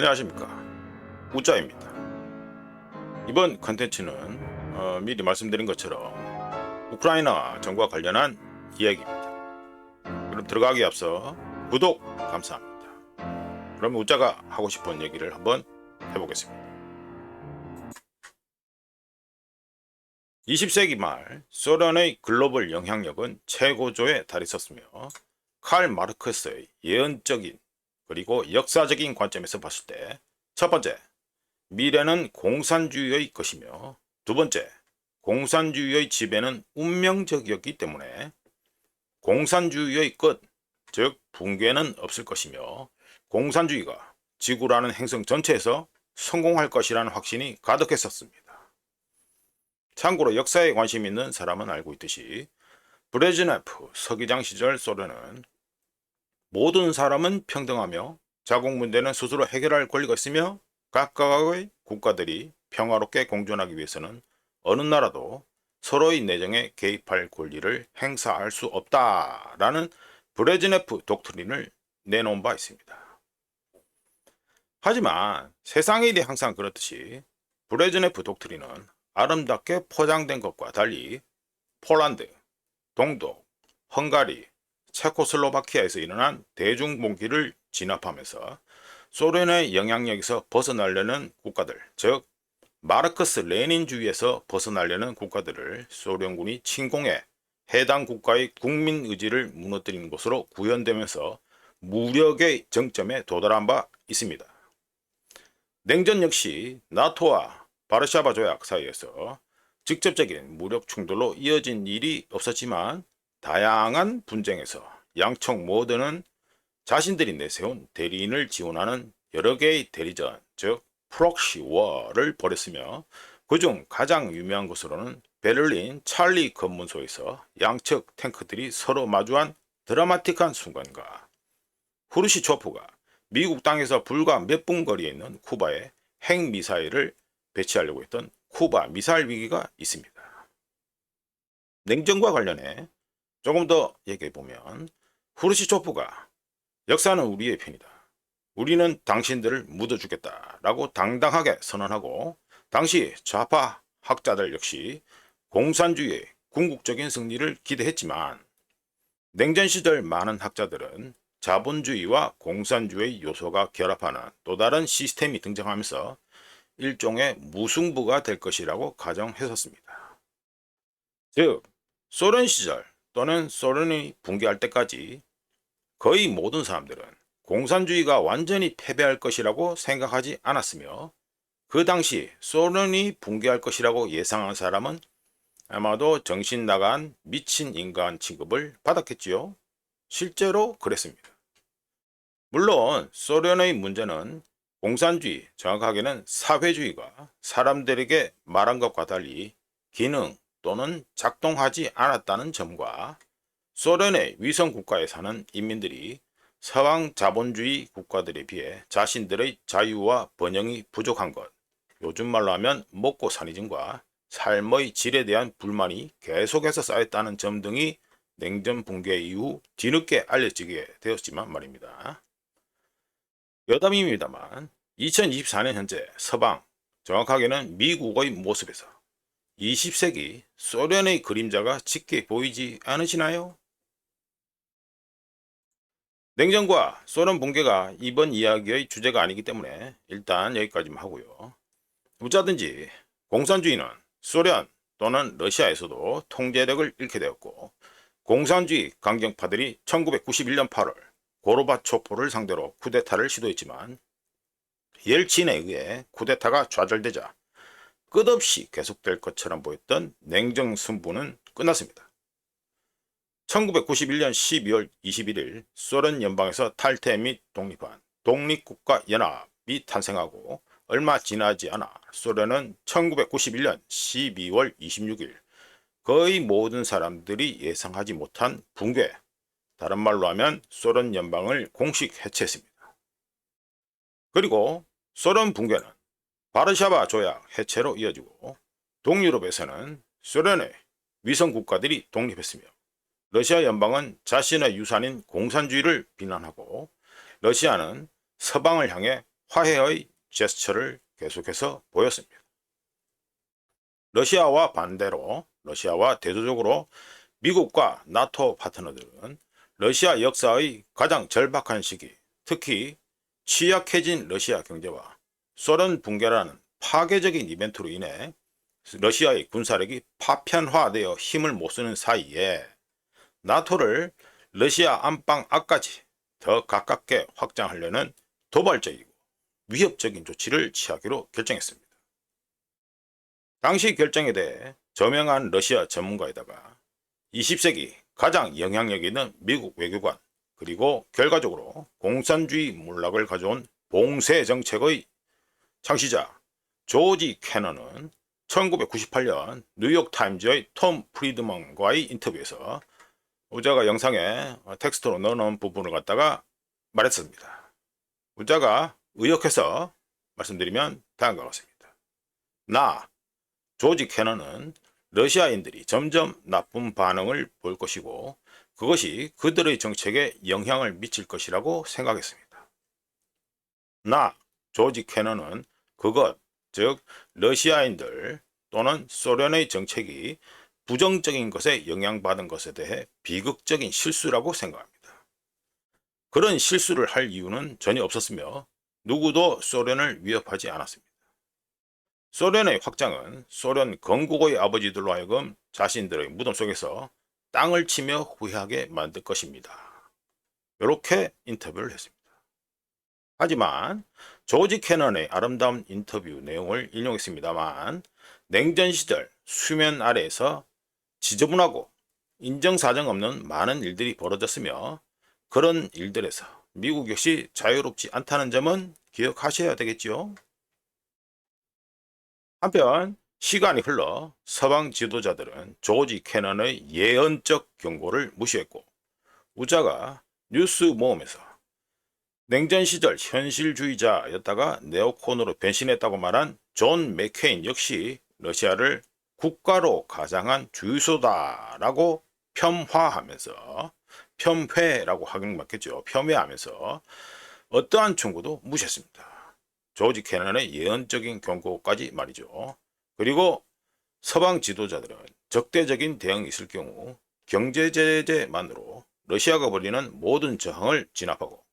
안녕하십니까. 우짜입니다. 이번 컨텐츠는 어, 미리 말씀드린 것처럼 우크라이나 정과 관련한 이야기입니다. 그럼 들어가기 앞서 구독 감사합니다. 그럼 우짜가 하고 싶은 얘기를 한번 해보겠습니다. 20세기 말 소련의 글로벌 영향력은 최고조에 달했었으며 칼 마르크스의 예언적인 그리고 역사적인 관점에서 봤을 때 첫 번째, 미래는 공산주의의 것이며 두 번째, 공산주의의 지배는 운명적이었기 때문에 공산주의의 끝, 즉 붕괴는 없을 것이며 공산주의가 지구라는 행성 전체에서 성공할 것이라는 확신이 가득했었습니다. 참고로 역사에 관심 있는 사람은 알고 있듯이 브레즈네프 서기장 시절 소련은 모든 사람은 평등하며 자국 문제는 스스로 해결할 권리가 있으며 각각의 국가들이 평화롭게 공존하기 위해서는 어느 나라도 서로의 내정에 개입할 권리를 행사할 수 없다라는 브레즈네프 독트린을 내놓은 바 있습니다. 하지만 세상의 일이 항상 그렇듯이 브레즈네프 독트린은 아름답게 포장된 것과 달리 폴란드, 동독, 헝가리, 체코슬로바키아에서 일어난 대중봉기를 진압하면서 소련의 영향력에서 벗어나려는 국가들, 즉 마르크스 레닌주의에서 벗어나려는 국가들을 소련군이 침공해 해당 국가의 국민 의지를 무너뜨리는 것으로 구현되면서 무력의 정점에 도달한 바 있습니다. 냉전 역시 나토와 바르샤바 조약 사이에서 직접적인 무력 충돌로 이어진 일이 없었지만 다양한 분쟁에서 양측 모두는 자신들이 내세운 대리인을 지원하는 여러 개의 대리전, 즉 프록시 워를 벌였으며 그중 가장 유명한 것으로는 베를린 찰리 검문소에서 양측 탱크들이 서로 마주한 드라마틱한 순간과 후르시초프가 미국 땅에서 불과 몇 분 거리에 있는 쿠바에 핵미사일을 배치하려고 했던 쿠바 미사일 위기가 있습니다. 냉전과 관련해 조금 더 얘기해 보면 후르시초프가 역사는 우리의 편이다. 우리는 당신들을 묻어주겠다라고 당당하게 선언하고 당시 좌파 학자들 역시 공산주의의 궁극적인 승리를 기대했지만 냉전 시절 많은 학자들은 자본주의와 공산주의 요소가 결합하는 또 다른 시스템이 등장하면서 일종의 무승부가 될 것이라고 가정했었습니다. 즉 소련 시절 또는 소련이 붕괴할 때까지 거의 모든 사람들은 공산주의가 완전히 패배할 것이라고 생각하지 않았으며 그 당시 소련이 붕괴할 것이라고 예상한 사람은 아마도 정신 나간 미친 인간 취급을 받았겠지요. 실제로 그랬습니다. 물론 소련의 문제는 공산주의, 정확하게는 사회주의가 사람들에게 말한 것과 달리 기능 또는 작동하지 않았다는 점과 소련의 위성 국가에 사는 인민들이 서방 자본주의 국가들에 비해 자신들의 자유와 번영이 부족한 것, 요즘 말로 하면 먹고 사니즘과 삶의 질에 대한 불만이 계속해서 쌓였다는 점 등이 냉전 붕괴 이후 뒤늦게 알려지게 되었지만 말입니다. 여담입니다만 2024년 현재 서방, 정확하게는 미국의 모습에서 20세기 소련의 그림자가 짙게 보이지 않으시나요? 냉전과 소련 붕괴가 이번 이야기의 주제가 아니기 때문에 일단 여기까지만 하고요. 어쩌든지 공산주의는 소련 또는 러시아에서도 통제력을 잃게 되었고 공산주의 강경파들이 1991년 8월 고르바초프를 상대로 쿠데타를 시도했지만 옐친에 의해 쿠데타가 좌절되자 끝없이 계속될 것처럼 보였던 냉정 승부는 끝났습니다. 1991년 12월 21일 소련 연방에서 탈퇴 및 독립한 독립국가 연합이 탄생하고 얼마 지나지 않아 소련은 1991년 12월 26일 거의 모든 사람들이 예상하지 못한 붕괴, 다른 말로 하면 소련 연방을 공식 해체했습니다. 그리고 소련 붕괴는 바르샤바 조약 해체로 이어지고 동유럽에서는 소련의 위성 국가들이 독립했으며 러시아 연방은 자신의 유산인 공산주의를 비난하고 러시아는 서방을 향해 화해의 제스처를 계속해서 보였습니다. 러시아와 반대로 러시아와 대조적으로 미국과 나토 파트너들은 러시아 역사의 가장 절박한 시기, 특히 취약해진 러시아 경제와 소련 붕괴라는 파괴적인 이벤트로 인해 러시아의 군사력이 파편화되어 힘을 못 쓰는 사이에 나토를 러시아 안방 앞까지 더 가깝게 확장하려는 도발적이고 위협적인 조치를 취하기로 결정했습니다. 당시 결정에 대해 저명한 러시아 전문가에다가 20세기 가장 영향력 있는 미국 외교관 그리고 결과적으로 공산주의 몰락을 가져온 봉쇄 정책의 창시자 조지 캐넌은 1998년 뉴욕타임즈의 톰 프리드먼과의 인터뷰에서 우자가 영상에 텍스트로 넣어놓은 부분을 갖다가 말했습니다. 우자가 의역해서 말씀드리면 다음과 같습니다. 나, 조지 캐넌은 러시아인들이 점점 나쁜 반응을 볼 것이고 그것이 그들의 정책에 영향을 미칠 것이라고 생각했습니다. 나, 조지 캐넌은 그것, 즉 러시아인들 또는 소련의 정책이 부정적인 것에 영향받은 것에 대해 비극적인 실수라고 생각합니다. 그런 실수를 할 이유는 전혀 없었으며 누구도 소련을 위협하지 않았습니다. 소련의 확장은 소련 건국의 아버지들로 하여금 자신들의 무덤 속에서 땅을 치며 후회하게 만들 것입니다. 이렇게 인터뷰를 했습니다. 하지만 조지 캐넌의 아름다운 인터뷰 내용을 인용했습니다만 냉전 시절 수면 아래에서 지저분하고 인정사정 없는 많은 일들이 벌어졌으며 그런 일들에서 미국 역시 자유롭지 않다는 점은 기억하셔야 되겠지요. 한편 시간이 흘러 서방 지도자들은 조지 캐넌의 예언적 경고를 무시했고 우자가 뉴스 모험에서 냉전 시절 현실주의자였다가 네오콘으로 변신했다고 말한 존 맥케인 역시 러시아를 국가로 가장한 주유소다라고 폄하하면서 폄훼라고 하긴 맞겠죠. 폄훼하면서 어떠한 충고도 무시했습니다. 조지 캐넌의 예언적인 경고까지 말이죠. 그리고 서방 지도자들은 적대적인 대응이 있을 경우 경제 제재만으로 러시아가 벌이는 모든 저항을 진압하고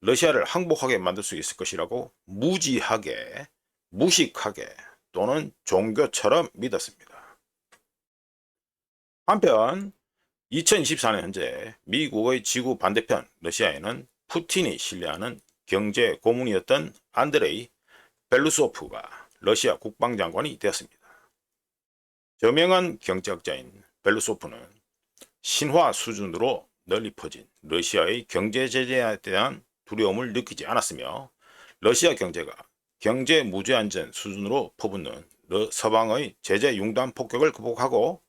러시아를 항복하게 만들 수 있을 것이라고 무지하게 무식하게 또는 종교처럼 믿었습니다. 한편 2024년 현재 미국의 지구 반대편 러시아에는 푸틴이 신뢰하는 경제 고문이었던 안드레이 벨루소프가 러시아 국방장관이 되었습니다. 저명한 경제학자인 벨루소프는 신화 수준으로 널리 퍼진 러시아의 경제 제재에 대한 두려움을 느끼지 않았으며 러시아 경제가 경제 무제한전 수준으로 퍼붓는 서방의 제재 융단 폭격을 극복하고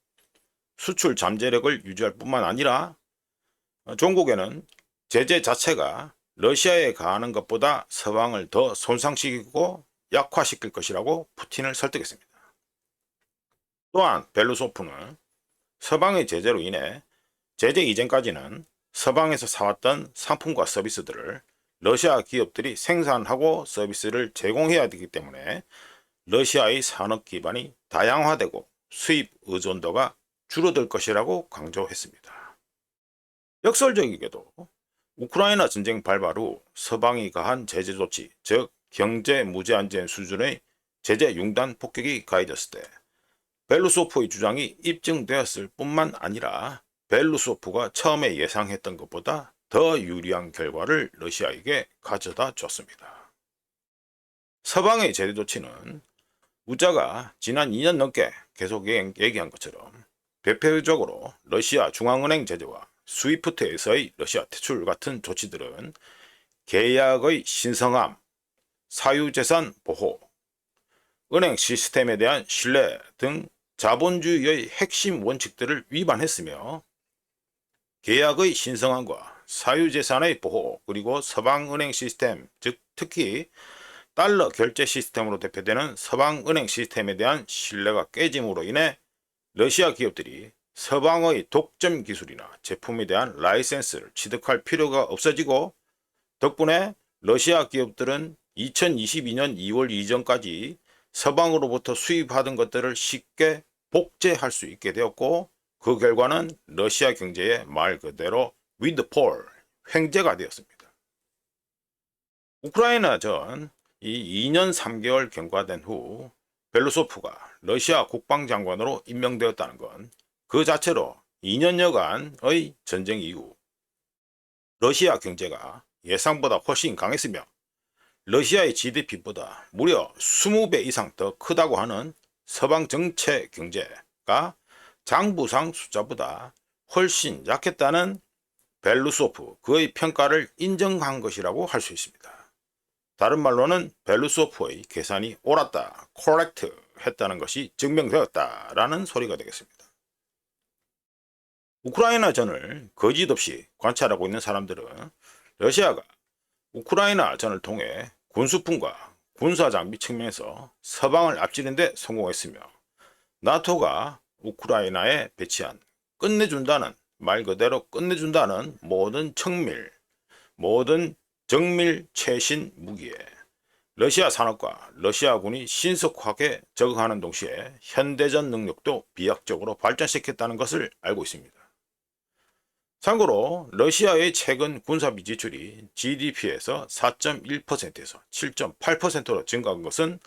수출 잠재력을 유지할 뿐만 아니라 종국에는 제재 자체가 러시아에 가하는 것보다 서방을 더 손상시키고 약화시킬 것이라고 푸틴을 설득했습니다. 또한 벨루소프는 서방의 제재로 인해 제재 이전까지는 서방에서 사왔던 상품과 서비스들을 러시아 기업들이 생산하고 서비스를 제공해야 되기 때문에 러시아의 산업 기반이 다양화되고 수입 의존도가 줄어들 것이라고 강조했습니다. 역설적이게도 우크라이나 전쟁 발발 후 서방이 가한 제재 조치, 즉 경제 무제한전 수준의 제재 융단 폭격이 가해졌을 때 벨루소프의 주장이 입증되었을 뿐만 아니라 벨루소프가 처음에 예상했던 것보다 더 유리한 결과를 러시아에게 가져다 줬습니다. 서방의 제재 조치는 우자가 지난 2년 넘게 계속 얘기한 것처럼 대표적으로 러시아 중앙은행 제재와 스위프트에서의 러시아 퇴출 같은 조치들은 계약의 신성함, 사유재산 보호, 은행 시스템에 대한 신뢰 등 자본주의의 핵심 원칙들을 위반했으며 계약의 신성함과 사유재산의 보호 그리고 서방은행 시스템 즉 특히 달러 결제 시스템으로 대표되는 서방은행 시스템에 대한 신뢰가 깨짐으로 인해 러시아 기업들이 서방의 독점 기술이나 제품에 대한 라이센스를 취득할 필요가 없어지고 덕분에 러시아 기업들은 2022년 2월 이전까지 서방으로부터 수입하던 것들을 쉽게 복제할 수 있게 되었고 그 결과는 러시아 경제의 말 그대로 윈드폴, 횡재가 되었습니다. 우크라이나 전 이 2년 3개월 경과된 후 벨루소프가 러시아 국방장관으로 임명되었다는 건 그 자체로 2년여간의 전쟁 이후 러시아 경제가 예상보다 훨씬 강했으며 러시아의 GDP보다 무려 20배 이상 더 크다고 하는 서방 정체 경제가 장부상 숫자보다 훨씬 약했다는 벨루소프 그의 평가를 인정한 것이라고 할 수 있습니다. 다른 말로는 벨루소프의 계산이 옳았다, correct 했다는 것이 증명되었다라는 소리가 되겠습니다. 우크라이나 전을 거짓 없이 관찰하고 있는 사람들은 러시아가 우크라이나 전을 통해 군수품과 군사 장비 측면에서 서방을 앞지는 데 성공했으며 나토가 우크라이나에 배치한 끝내준다는 말 그대로 끝내준다는 모든 청밀, 모든 정밀 최신 무기에 러시아 산업과 러시아군이 신속하게 적응하는 동시에 현대전 능력도 비약적으로 발전시켰다는 것을 알고 있습니다. 참고로 러시아의 최근 군사비 지출이 GDP에서 4.1%에서 7.8%로 증가한 것은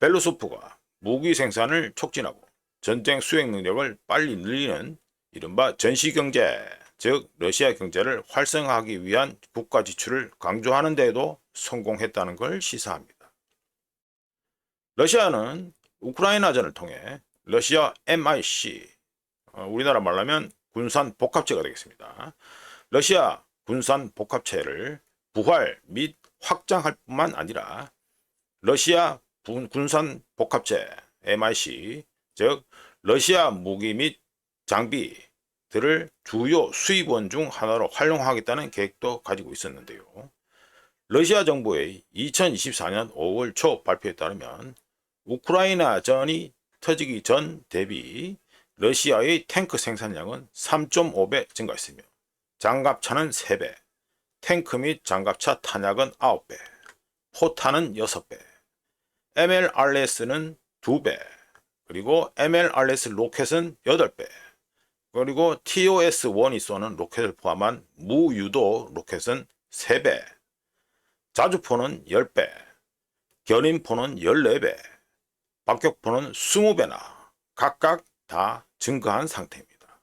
벨로소프가 무기 생산을 촉진하고 전쟁 수행 능력을 빨리 늘리는 이른바 전시경제, 즉 러시아 경제를 활성화하기 위한 국가 지출을 강조하는 데에도 성공했다는 걸 시사합니다. 러시아는 우크라이나전을 통해 러시아 MIC, 어, 우리나라 말하면 군산 복합체가 되겠습니다. 러시아 군산 복합체를 부활 및 확장할 뿐만 아니라 러시아 군산 복합체 MIC 즉 러시아 무기 및 장비들을 주요 수입원 중 하나로 활용하겠다는 계획도 가지고 있었는데요. 러시아 정부의 2024년 5월 초 발표에 따르면 우크라이나 전이 터지기 전 대비 러시아의 탱크 생산량은 3.5배 증가했으며 장갑차는 3배, 탱크 및 장갑차 탄약은 9배, 포탄은 6배, MLRS는 2배, 그리고 MLRS 로켓은 8배, 그리고 TOS-1이 쏘는 로켓을 포함한 무유도 로켓은 3배, 자주포는 10배, 견인포는 14배, 박격포는 20배나 각각 다 증가한 상태입니다.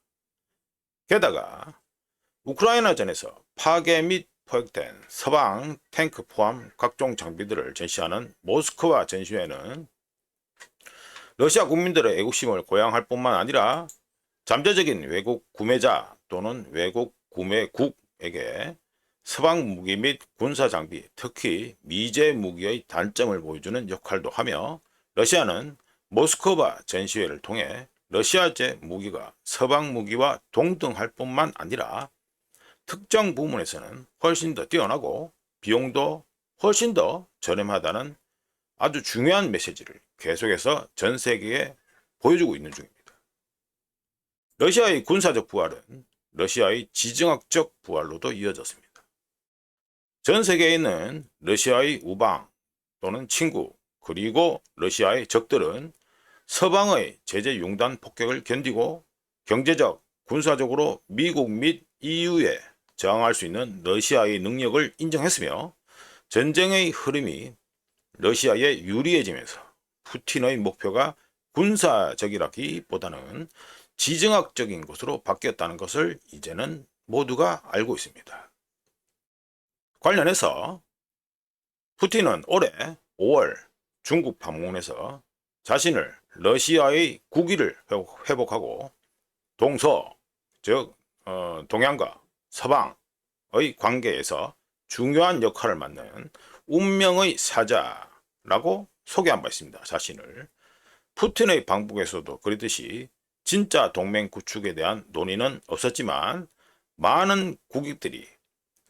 게다가 우크라이나전에서 파괴 및 포획된 서방 탱크 포함 각종 장비들을 전시하는 모스크바 전시회는 러시아 국민들의 애국심을 고양할 뿐만 아니라 잠재적인 외국 구매자 또는 외국 구매국에게 서방 무기 및 군사 장비, 특히 미제 무기의 단점을 보여주는 역할도 하며 러시아는 모스크바 전시회를 통해 러시아제 무기가 서방 무기와 동등할 뿐만 아니라 특정 부문에서는 훨씬 더 뛰어나고 비용도 훨씬 더 저렴하다는 아주 중요한 메시지를 계속해서 전 세계에 보여주고 있는 중입니다. 러시아의 군사적 부활은 러시아의 지정학적 부활로도 이어졌습니다. 전 세계에 있는 러시아의 우방 또는 친구 그리고 러시아의 적들은 서방의 제재 융단 폭격을 견디고 경제적, 군사적으로 미국 및 EU에 저항할 수 있는 러시아의 능력을 인정했으며 전쟁의 흐름이 러시아에 유리해지면서 푸틴의 목표가 군사적이라기보다는 지정학적인 것으로 바뀌었다는 것을 이제는 모두가 알고 있습니다. 관련해서 푸틴은 올해 5월 중국 방문에서 자신을 러시아의 국위를 회복하고 동서, 즉 어, 동양과 서방의 관계에서 중요한 역할을 맡는 운명의 사자 라고 소개한 바 있습니다. 자신을. 푸틴의 방북에서도 그랬듯이 진짜 동맹 구축에 대한 논의는 없었지만 많은 국익들이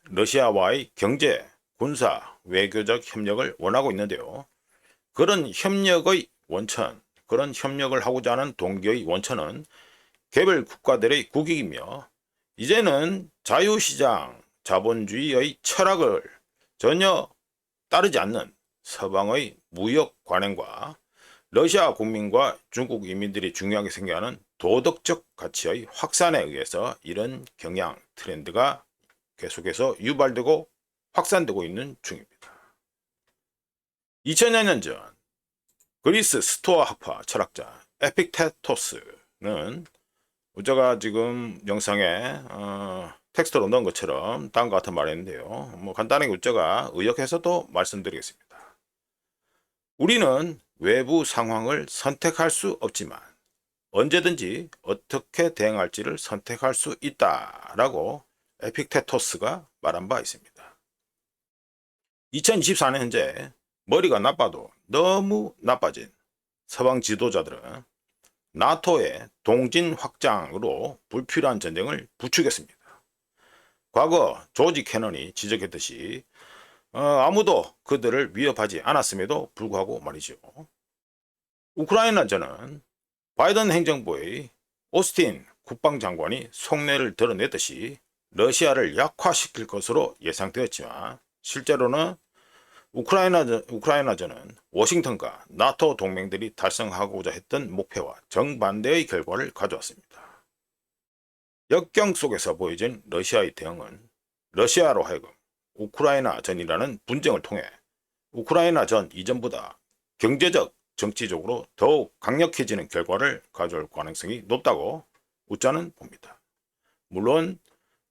러시아와의 경제, 군사, 외교적 협력을 원하고 있는데요. 그런 협력의 원천, 그런 협력을 하고자 하는 동기의 원천은 개별 국가들의 국익이며 이제는 자유시장, 자본주의의 철학을 전혀 따르지 않는 서방의 무역 관행과 러시아 국민과 중국 인민들이 중요하게 생각하는 도덕적 가치의 확산에 의해서 이런 경향 트렌드가 계속해서 유발되고 확산되고 있는 중입니다. 2000년 전 그리스 스토아 학파 철학자 에픽테토스는 우자가 지금 영상에 어, 텍스트로 넣은 것처럼 다음과 같은 말을 했는데요. 뭐 간단하게 우자가 의역해서도 말씀드리겠습니다. 우리는 외부 상황을 선택할 수 없지만 언제든지 어떻게 대응할지를 선택할 수 있다라고 에픽테토스가 말한 바 있습니다. 2024년 현재 머리가 나빠도 너무 나빠진 서방 지도자들은 나토의 동진 확장으로 불필요한 전쟁을 부추겼습니다. 과거 조지 캐넌이 지적했듯이 어, 아무도 그들을 위협하지 않았음에도 불구하고 말이죠. 우크라이나전은 바이든 행정부의 오스틴 국방장관이 속내를 드러냈듯이 러시아를 약화시킬 것으로 예상되었지만 실제로는 우크라이나, 우크라이나전은 워싱턴과 나토 동맹들이 달성하고자 했던 목표와 정반대의 결과를 가져왔습니다. 역경 속에서 보여진 러시아의 대응은 러시아로 하여금 우크라이나 전이라는 분쟁을 통해 우크라이나 전 이전보다 경제적, 정치적으로 더욱 강력해지는 결과를 가져올 가능성이 높다고 우짜는 봅니다. 물론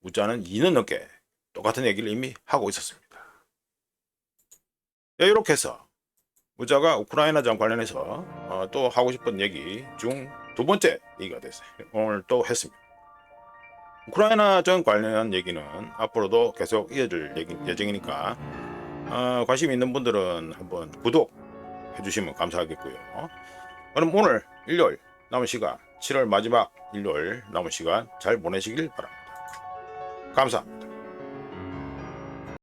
우짜는 2년 넘게 똑같은 얘기를 이미 하고 있었습니다. 네, 이렇게 해서 우자가 우크라이나 전 관련해서 어, 또 하고 싶은 얘기 중 두 번째 얘기가 됐어요. 오늘 또 했습니다. 우크라이나전 관련 얘기는 앞으로도 계속 이어질 예정이니까 어, 관심 있는 분들은 한번 구독 해 주시면 감사하겠고요. 그럼 오늘 일요일 남은 시간 7월 마지막 일요일 남은 시간 잘 보내시길 바랍니다. 감사합니다.